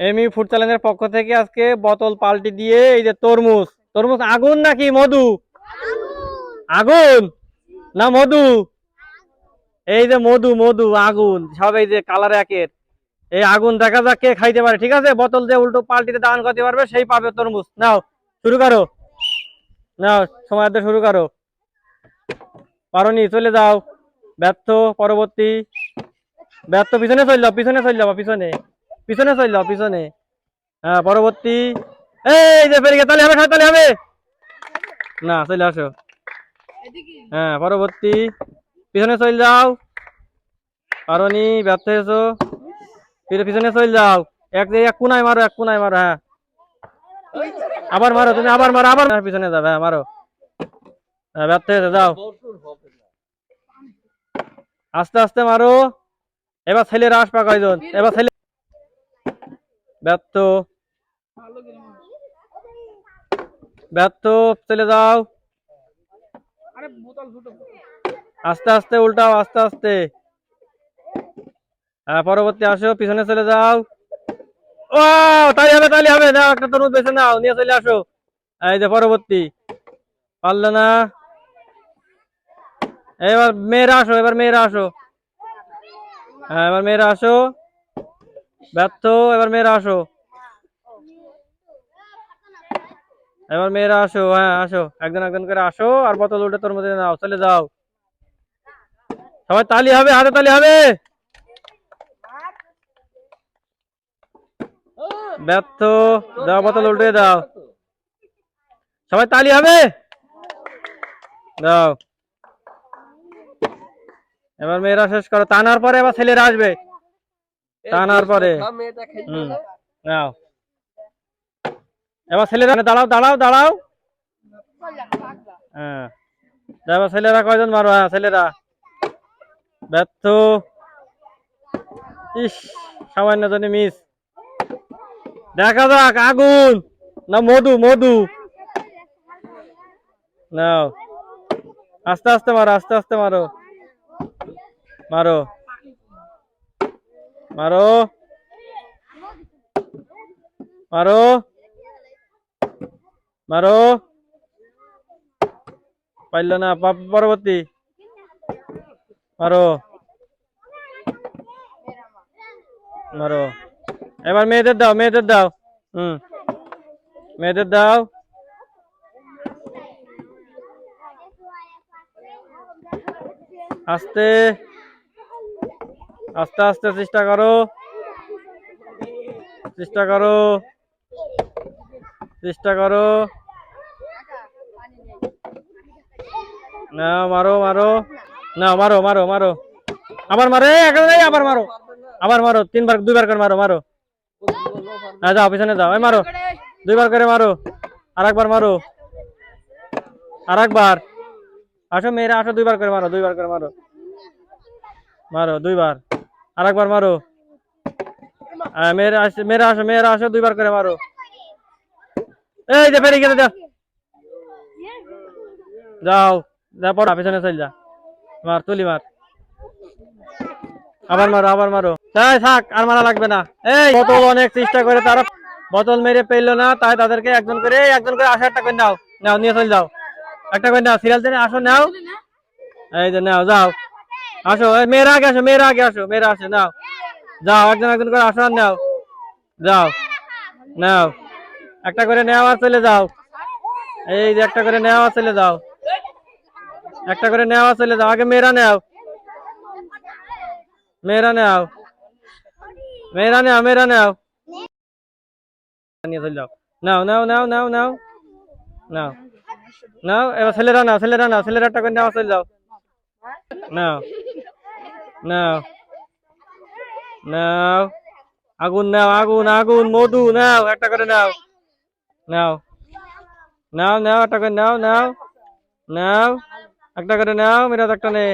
এমি food চ্যালেঞ্জের পক্ষ থেকে আজকে বোতল পাল্টি দিয়ে এই যে তরমুজ। তরমুজ আগুন নাকি মধু? আগুন। না মধু? এই যে মধু মধু, আগুন। সব এই যে কালার একের। এই আগুন দেখা যাক কে খাইতে পারে, ঠিক আছে? বোতল দিয়ে উল্টো পাল্টিতে দান করতে পারবে, সেই পাবে তরমুজ। নাও, শুরু করো। নাও, সময় শুরু করো। পারোনি, চলে যাও। ব্যর্থ, পরবর্তী। ব্যর্থ, পিছনে চল যাও, পিছনে চল যাও, পিছনে। পিছনে চল যাও পিছনে। হ্যাঁ পরবর্তী। এই যে পেরিয়ে তাহলে হবে তাহলে হবে। না, চলে আসো। হ্যাঁ পরবর্তী। পিছনে চল যাও। পারোনি, ব্যর্থ হয়েছো। পিছনে চল যাও। এক এক কোনায় মারো, এক কোনায় মারো হ্যাঁ। আবার মারো, তুমি আবার মারো, আবার পিছনে যাবে হ্যাঁ মারো। হ্যাঁ ব্যর্থ হয়েছে, যাও। আস্তে আস্তে মারো। এবার ছেলের পাক কয়জন? এবার ছেলে ব্যর্থ। ব্যর্থ চলে যাও। আস্তে আস্তে উল্টাও আস্তে আস্তে। হ্যাঁ পরবর্তী আসো পিছনে চলে যাও। ও তাই হবে তাই হবে। না একটা তরমুজ বেছে নাও নিয়ে চলে আসো। এই যে পরবর্তী। পারলে না। এবার মেয়েরা আসো এবার মেয়েরা আসো। হ্যাঁ এবার মেয়েরা আসো। ব্যর্থ এবার মেয়েরা আসো এবার মেয়েরা আসো হ্যাঁ আসো একজন একজন করে আসো আর বোতল উঠে তোর মধ্যে নাও চলে যাও সবাই তালি হবে হাতে তালি হবে ব্যর্থ দাও বোতল উল্টে দাও সবাই তালি হবে দাও এবার মেয়েরা শেষ করো টানার পরে এবার ছেলেরা আসবে টানার পরে। নাও। এবার ছেলেরা দাঁড়াও দাঁড়াও দাঁড়াও। হ্যাঁ। এবার ছেলেরা কয়জন মারো? হ্যাঁ ছেলেরা। ব্যর্থ। ইস সামান্য জনে মিস দেখা যাক আগুন। না মধু মধু। নাও। আস্তে আস্তে মারো আস্তে আস্তে মারো। মারো। মারো। মারো। মারো। পাইল না পরবর্তী। মারো। মারো। এবার মেয়েদের দাও মেয়েদের দাও। হুম। মেয়েদের দাও। আস্তে। আস্তে আস্তে চেষ্টা করো। চেষ্টা করো। চেষ্টা করো। না মারো মারো। না মারো মারো মারো। আবার মারো আবার মারো। আবার মারো, তিনবার, দুইবার করে মারো মারো। হ্যাঁ যাও, পিছনে যাও। এই, মারো। দুইবার করে মারো। আর একবার মারো। আর একবার আসো, মেয়েরা, আসো, দুইবার করে মারো, দুইবার করে মারো। মারো, দুইবার। আর একবার মারো মেয়েরা আসো মেয়েরা আসো মেয়েরা দুইবার করে মারো। এই যে ফেরি গেলে যাও যাও, যা পড়া, পেছনে চল যা। মার, তুলি মার। আবার মারো আবার মারো। তাই থাক, আর মারা লাগবে না। এই বোতল অনেক চেষ্টা করে তারা বোতল মেরে পেল না, তাই তাদেরকে একজন করে একজন করে আসো একটা করে নাও। নাও, নিয়ে চলে যাও। একটা করে নাও, সিরিয়াল আসো, নাও। এই যে নাও, যাও। আসো মেয়েরা আগে আসো, মেয়েরা আগে আসো, মেয়েরা আসো, নাও। যাও, একজন একজন করে আসো আর নাও। যাও, নাও। একটা করে নেওয়া চলে যাও। এই যে একটা করে নেওয়া চলে যাও। একটা করে নেওয়া চলে যাও। আগে মেয়েরা নেও। মেয়েরা নেও। মেয়েরা নেও মেয়েরা নেও। নিয়ে চলে যাও। নাও নাও নাও নাও নাও। নাও। নাও, এবার ছেলেরা নাও ছেলেরা নাও, ছেলেরা একটা করে নেওয়া চলে যাও। নাও নাও নাও আগুন নাও আগুন আগুন মধু নাও একটা করে নাও নাও নাও নাও একটা করে নাও নাও নাও একটা করে নাও মেরা একটা নে